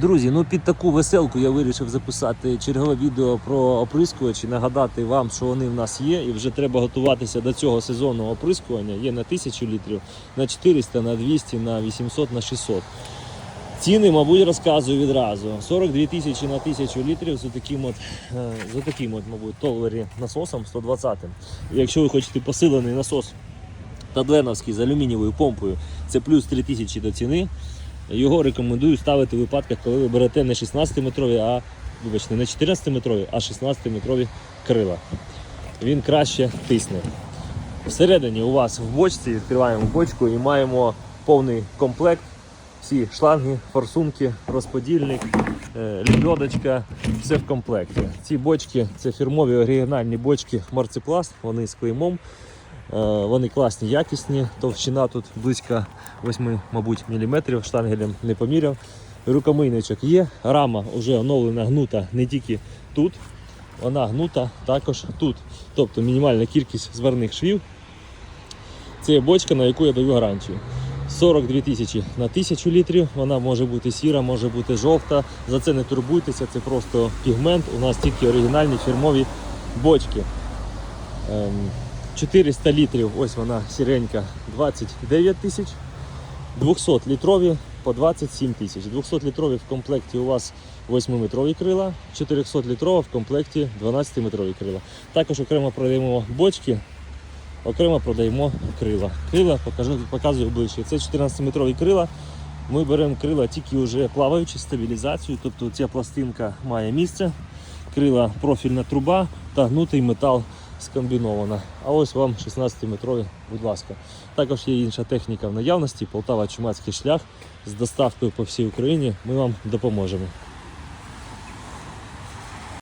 Друзі, ну під таку веселку я вирішив записати чергове відео про оприскувачі, нагадати вам, що вони в нас є, і вже треба готуватися до цього сезонного оприскування. Є на 1000 літрів, на 400, на 200, на 800, на 600. Ціни, мабуть, розказую відразу. 42 тисячі на 1000 літрів з таким от, е, з таким от, мабуть, толвері насосом 120. І якщо ви хочете посилений насос Тадленовський з алюмінієвою помпою, це плюс 3 тисячі до ціни. Його рекомендую ставити в випадках, коли ви берете не 16-метрові, а вибачте, не 14-метрові, а 16-метрові крила. Він краще тисне. Всередині у вас в бочці відкриваємо бочку і маємо повний комплект. Всі шланги, форсунки, розподільник, е, льодочка, все в комплекті. Ці бочки це фірмові оригінальні бочки Марципласт, вони з клеймом. Е, Вони класні, якісні. Товщина тут близько 8, мабуть, міліметрів. Штангелем не поміряв. Рукомийничок є. Рама вже оновлена, гнута не тільки тут, вона гнута також тут. Тобто мінімальна кількість зварних швів. Це бочка, на яку я даю гарантію. 42 тисячі на 1000 літрів. Вона може бути сіра, може бути жовта. За це не турбуйтеся, це просто пігмент. У нас тільки оригінальні фірмові бочки. Ем, 400 літрів, ось вона сіренька, 29 тисяч. 200 літрові по 27 тисяч. 200 літрові в комплекті у вас 8-метрові крила, 400 літрова в комплекті 12-метрові крила. Також окремо продаємо бочки, окремо продаємо крила. Крила покажу, показую ближче. Це 14-метрові крила. Ми беремо крила тільки вже плаваючи, стабілізацію, тобто ця пластинка має місце, крила профільна труба та гнутий метал скомбінована. А ось вам 16-метрові, будь ласка. Також є інша техніка в наявності, Полтава Чумацький шлях з доставкою по всій Україні. Ми вам допоможемо.